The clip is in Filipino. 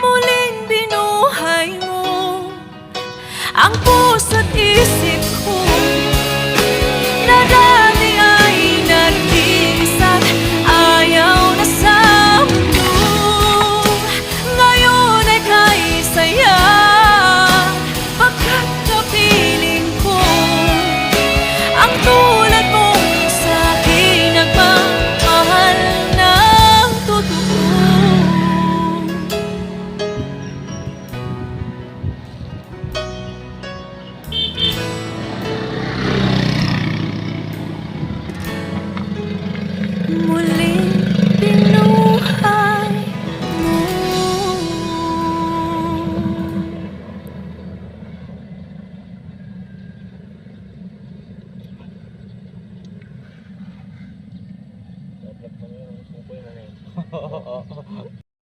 Muling binuhay mo Ang puso oh, oh.